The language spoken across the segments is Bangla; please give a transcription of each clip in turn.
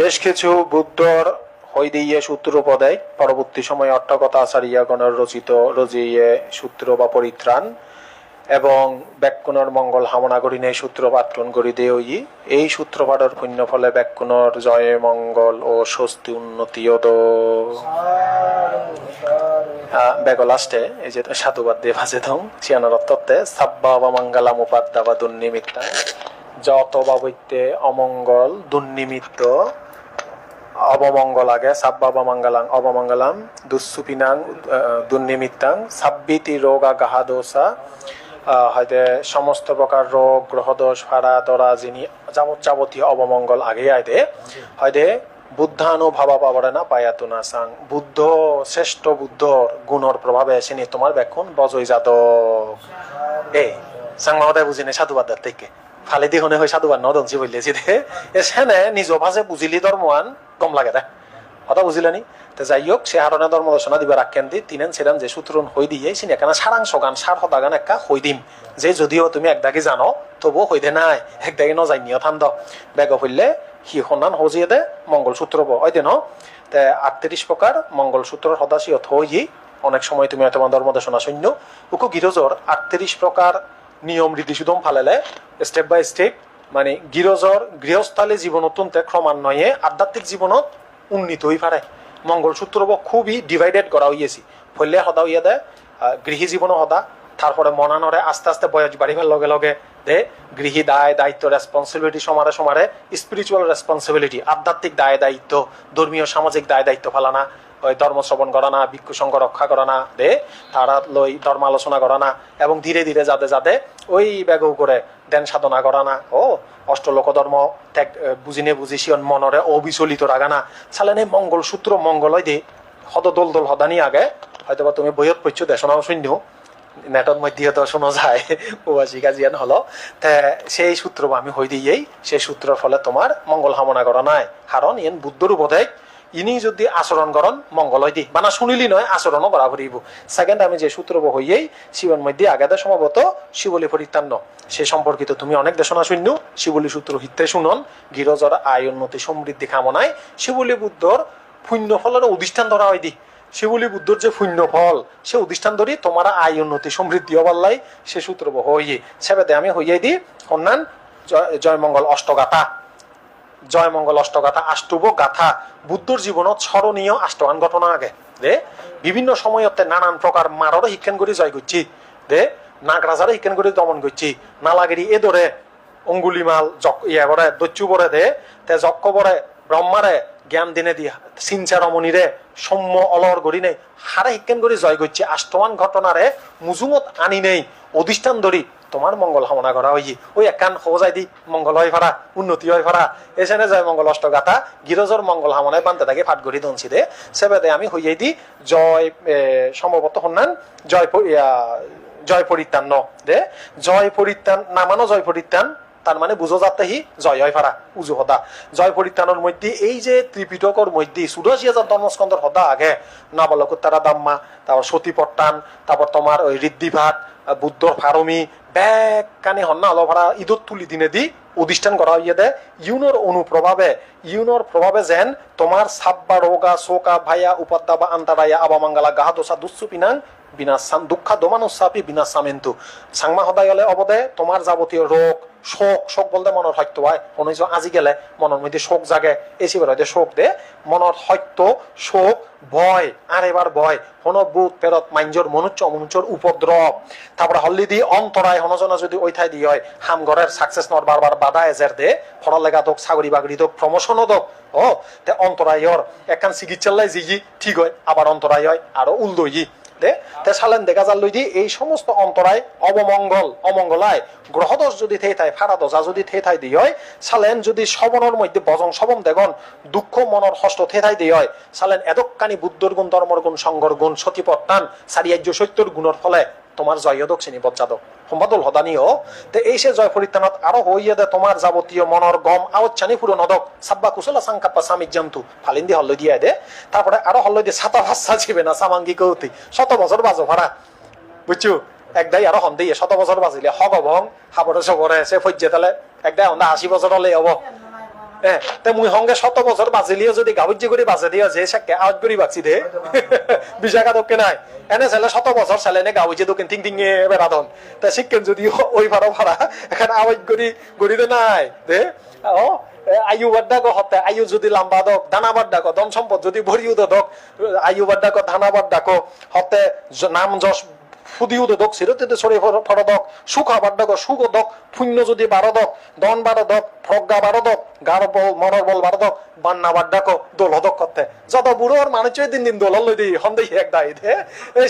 বেশ কিছু বুদ্ধর হৈদিয়ে সূত্র পদায় পরবর্তী সময়ে অট্টকথা আচারিয়াগণের রচিত রজিয়ে সূত্র বা পরিত্রাণ এবং ব্যাকুণর মঙ্গল হামনা করি নেই সূত্র পাঠন করি দেই এই সূত্র পাঠের পুণ্য ফলে ব্যাকুণর জয়ে মঙ্গল ও স্বস্তি উন্নতি বেগ লাস্টে এই যে সাধুবাদ দিয়ে ভাজে ধং চিয়ানোর তত্ত্বে, সাব্বা বা মঙ্গলাম উপাদ্যা বা দুর্নিমিত্তা। যত বাবৈত্যে অমঙ্গল দুর্নিমিত্ত। অবমঙ্গল আগে সাব্বা অবমঙ্গলাং দুঃসুপিনাং দুর্নিমিত্তাং, সাব্বিতি রোগা গাহাদোসা হয়তো সমস্ত প্রকার রোগ, গ্রহদোষ ফাড়া দরা যিনি যাবত যাবতীয় অবমঙ্গল আগে আইদে হয়তো বুদ্ধানুভাবা পাবরে না পায়াতু না সাং বুদ্ধ, শ্রেষ্ঠ বুদ্ধর গুণর প্রভাবে এসেনি তোমার ব্যাকুন বজই যাদব এ, সাং মহোদয় বুঝিনি সাধুবাদ থেকে ফালি দি শুনে হৈ সাধুবাদ নদঞ্চি বললে দে সেনে নিজ ভাজে বুজিলি ধর্মৱান গম লাগে দে। কথা বুঝিলে নি? তো যাই হোক সে হারণে ধর্ম দর্শনা দিবা রাখেন দি, তিনেন সেরান যে সূত্রন হই দিয়ে সিনে এখানে সারাংশ গান সার হদা গান একা হই দিম। যে যদিও তুমি একদাকি জানো, তবুও হই দে নাই। একদাকি নজাইনিও থান দ। বেগ হইলে সি সন্ধান সজিয়ে দে মঙ্গল সূত্র ব ওই দে ন? তে আটত্রিশ প্রকার মঙ্গল সূত্রর সদাসিও থই অনেক সময় তুমি তোমার ধর্ম দর্শনা শূন্য। উকু গিরজর আটত্রিশ প্রকার নিয়ম রীতি সুদম ফালেলে স্টেপ বাই স্টেপ মানে গিরজর গৃহস্থালী জীবন অত্যন্ত ক্রমান্বয়ে আধ্যাত্মিক জীবনত উন্নীত হয়ে পারে মঙ্গলসূত্র খুবই ডিভাইডেড করা হইয়েছি ফলে সদা দেয় গৃহী জীবনও সদা তারপরে মনানরে আস্তে আস্তে বয়স বাড়িবার লগে লগে দে, গৃহী দায়, দায়িত্ব রেসপন্সিবিলিটি সমারে সমারে স্পিরিচুয়াল রেসপন্সিবিলিটি আধ্যাত্মিক দায়, দায়িত্ব ধর্মীয় সামাজিক দায়, দায়িত্ব ফালানা। ওই ধর্ম শ্রবণ করা না, ভিক্ষু সংঘ রক্ষা করা না, দে, তারা লই ধর্ম আলোচনা করা না, এবং ধীরে ধীরে যাতে যাতে ওই ব্যাগও করে দেন সাধনা করা না। ও অষ্টলোক ধর্ম ত্যাগ বুঝিনে বুঝিছিয়ন মনরে অবিচলিত রাখা না। চালেনে মঙ্গল সূত্র মঙ্গলই দে, সদ দোল দোল সদানি আগে হয়তো বা তুমি বইয়ত পড়ছো, দেশনাও শূন্য নেটত মধ্যে তো শোনা যায় প্রবাসী কাজিয়ান হলো। তে, সেই সূত্র আমি হই দিয়েই, সেই সূত্রের ফলে তোমার মঙ্গল কামনা করা নাই। কারণ ইন বুদ্ধর উপদেশ ইনি যদি আচরণ করন হয় দি বানা শুনিলি নয় আচরণও করা ফুরিব সেকেন্ড আমি যে সূত্র হইয়েই শিবন মধ্যে আগাদা সম্ভবত শিবলি পরিত্রাণ সে সম্পর্কিত তুমি অনেক দেশনা শূন্য শিবলি সূত্র হিতে শুনন গিরজর আয় উন্নতি সমৃদ্ধি কামনায় শিবলি বুদ্ধর পুণ্য ফলের অধিষ্ঠান ধরা হয় দি শিবলি বুদ্ধর যে পুণ্য ফল সে অধিষ্ঠান ধরি তোমার আয় উন্নতি সমৃদ্ধি হবার সে সূত্র হইয়ে সেবেদে আমি হইয়াই দি কন্যান, জয় জয়মঙ্গল অষ্টগাথা। জয়মঙ্গল অষ্টগাথা আষ্টুব গাথা বুদ্ধর জীবনত স্মরণীয় আষ্টগান ঘটনা আগে। দে, বিভিন্ন সময়তে নানান প্রকার মারও শিক্ষণ করে জয় করছি দে নাগ রাজারে শিক্ষণ করে দমন করছি নালাগিরি এ ধরে অঙ্গুলিমাল জক ইয়ে বরে দস্যু বরে দে, তে যক্ষ বরে ব্রহ্মারে জ্ঞান দিনে দিয়া সিনচা রমণীরে সৌম্য অলর গড়ি নেই। হারে শিক্ষণ করে জয় করছি আষ্টমান ঘটনারে মুজুমত আনি নেই। অধিষ্ঠান ধরি তোমার মঙ্গল কামনা করা হই ওই একান সজাই দি, মঙ্গল হয় ফারা উন্নতি হয় ফারা এসেনে জয় মঙ্গল অষ্টগাথা গিরজর মঙ্গল হামনায় বানতে থাকে ফাট গড়ি দনছি দে। সেবেদে আমি হইয়াই দি, জয় সম্ভবত সন্ধান জয় জয় পরিত্রাণ ন, দে। জয় পরিত্রাণ নামানো জয় পরিত্রাণ তার মানে বুঝো যাতেহি জয় হয় ফারা উজু হদা জয় পরিত্রাণের মধ্যে, এই যে ত্রিপিটকর মধ্যে চুরাশি হাজার ধর্মস্কন্ধর হদা আগে নাবলকুত্তারা দাম্মা তারপর সতী পট্টান তারপর তোমার ওই ঋদ্ধিভাট বুদ্ধর ফারমি ব্যাগ কানে হন্না হলো ভাড়া ঈদত তুলি দিনে দি অধিষ্ঠান করা হইয়া দে ইউনোর অনুপ্রভাবে ইউনোর প্রভাবে যেন তোমার সাব্বা রোগা শোকা ভাইয়া উপাদ্দা বা আন্তারাইয়া আবামাঙ্গালা গাহা দোষা দুঃসু পিনাং বিনাশাম দুঃখা দমানুসাপি বিনা সামেন্তু সাংমা হদায় অবদে তোমার যাবতীয় রোগ শোক শোক বলতে মনের সত্য হয়। হয় যে আজি গেলে মনের মধ্যে শোক জাগে। এসি বের হয়তো শোক দে। মনের সত্য, শোক, ভয় আর এবার ভয়। হন বুধ পেরত মাঞ্জর মনুচ্চ অমনুচ্চর উপদ্রব তারপরে হল্লি দি অন্তরায় হনজনা যদি ওই ঠাই দিয়ে হয় হাম ঘরের সাকসেস নর বারবার বাধা এজের দে। ফড়া লেগা দোক চাকরি বাকরি দোক প্রমোশনও দোক। ও তে অন্তরায়র একান চিকিৎসার লাই যি ঠিক হয় আবার অন্তরায় হয় আরও উল্দই দে দেখা যার লই এই সমস্ত অন্তরায় অবমঙ্গল, অমঙ্গলায় গ্রহদোষ যদি থেই থাই ফারাদশা যদি থে থাই দি হয়, সালেন যদি সবনের মধ্যে বজং সবম দেগন দুঃখ মনর হস্ত থে থাই দি হয়, সালেন এদকানি বুদ্ধর গুণ, ধর্মর গুণ, সংঘর গুণ, সতীপত্তান, সারিয়াজ্য সত্যর গুণের ফলে তোমার জয়দক শ্রেণি বজ্জাদক সম্বাদল হদানিও, তে এই সে জয় পরিত্রাণত আরও হইয়া দে তোমার যাবতীয় মনৰ গম আওচ্ছানি পুরো নদক, সাব্বা কুশলা সাংকাপ্পা সামিক জন্তু ফালিন দি হল্লই দিয়া দে। তারপরে আরও হল্লই দিয়ে ছাতা ভাষা ছিবে না সামাঙ্গি কৌতি, শত বছর বাজো ভাড়া। বুঝছ একদাই আরও হন দিয়ে শত বছর বাজিলে হগ ভং হাবরে সবরে সে ফজ্জে তালে একদাই হন্দা আশি বছর হলে হব। হ্যাঁ তে মুই হঙ্গে শত বছর বাজিলিও যদি গাবুজি করে বাজে দিয়ে যে সাকে আউট করি বাকছি দে। বিশাখা দক্ষে নাই এনে ছেলে শত বছর ছেলে নে গাবুজি দোকান তিং তিং বেড়াদন তা শিক্ষেন যদি ওই ভাড়া ভাড়া এখানে আওয়াজ করি দে নাই, দে। ও আয়ু বাড্ডা কো হতে, আয়ু যদি লাম্বা দক, দানা বাড্ডা কো ধন সম্পদ যদি ভরি উদ দক, আয়ু বাড্ডা কো ধানা বাড্ডা কো, হতে নাম যশ ফুদি উদ দক সিরতে সরে ফর দক সুখা বাড্ডা কো সুখ দক, পুণ্য যদি বারো দক, দন বারো দক, প্রজ্ঞা বারো দক গার বল মনর বল বারো দক, বান্না বাড্ডাক কো দোল দক করতে। যত বুড়োর মানুষ দিন দিন দোল লই দি হন্দেই এক দাই দে।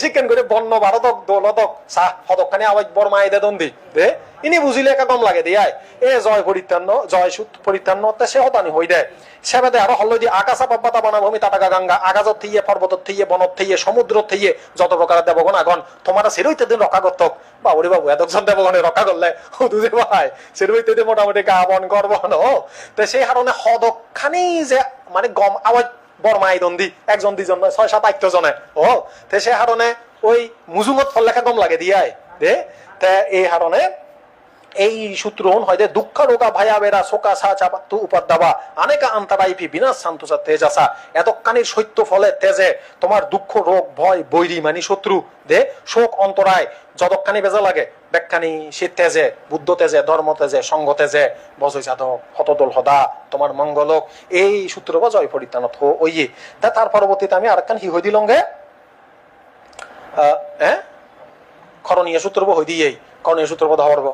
শিক্ষণ করে বন্য বারো দক, দোল দক চাহ হদকখানি আওয়াজ বর মাই দে দন্দি, দে। ইনি বুঝিলে একা কম লাগে দিয়াই এ জয় পরিত্রান্ন, জয় সুত পরিত্রান্ন, তে সে হতানি হই দে সেবাদে আরও হল্লো দি আকাশা পাব্বাতা বানাভূমি তাটাকা গঙ্গা আগাজত থইয়ে, পর্বত থইয়ে বনত থইয়ে, সমুদ্র থইয়ে, যত প্রকার দেবগণ আগন তোমার সেরইতে দিন রক্ষা করতক। বাবুরে বাবু এতজন দেবগণে রক্ষা করলে হুদুদে ভাই, সেরইতে দিন মোটামুটি গা বন করব, ন? তে সেই কারণে হদকখানি যে মানে গম আওয়াজ বরমাই দন্দি, একজন দুজন ছয়, সাত আট জনে, ও? তে সে হারণে ওই মুজুমত ফল লেখা কম লাগে দিয়াই দে, তে এই হারণে এই সূত্র হয়তো দুঃখ রোগা ভায়া বেড়া শোকা সা চাপাত্তু উপাদ্দাবা। আনেকা আন্তারাইপি বিনাশ শান্তসা তেজাসা। এতকানির সত্য ফলে তেজে তোমার দুঃখ, রোগ, ভয়, বৈরী মানি শত্রু। দে, শোক অন্তরায় যতখানি বেজা লাগে ব্যাখ্যানি সে তেজে, বুদ্ধ তেজে, ধর্ম তেজে সংঘ তেজে। বজয় যাদব হতদল হদা, তোমার মঙ্গলক। এই সূত্র বা জয় পরিত্রাণ ওইয়ে তা তার পরবর্তীতে আমি আরেকখান হি হই দিলঙ্গে হ্যাঁ করণীয় সূত্র হই দিয়েই করণীয় সূত্র বোধ হবর্ব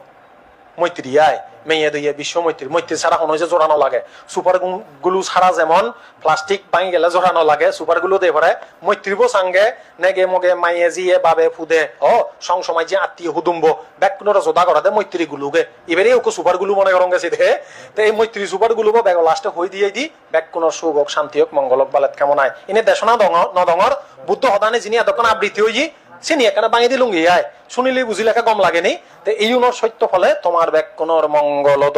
মৈত্রী, আয়। মেয়ে দিয়ে বিশ্ব মৈত্রী। মৈত্রী ছাড়া কোনো যে জোড়ানো লাগে সুপারগুলো ছাড়া যেমন প্লাস্টিক ভাঙি গেলে জোড়ানো লাগে সুপারগুলো দিয়ে পরে। মৈত্রীবো সাঙ্গে, নেগে মগে মাইয়ে জিয়ে বাবে ফুদে। ও সং সময় যে আত্মীয় হুদুম্ব। ব্যাগ কোনো জোদা করা দে মৈত্রী গুলোকে এবারে ওকে সুপারগুলো মনে করং গেছে দে। তো এই মৈত্রী সুপারগুলো ব্যাগ লাস্টে হই দিয়ে দি ব্যাগ কোনো সুখ হোক শান্তি হোক মঙ্গল হোক বালেত কেমন আয় এনে দেশনা দঙ নদঙর বুদ্ধ হদানে যিনি এতক্ষণ আবৃত্তি হই চিনি এখানে বাঙি দিলুম গিয়াই বুঝি লেখা গম লাগেনি তো এই উনর সত্য ফলে তোমার ব্যাক কোনর মঙ্গলদ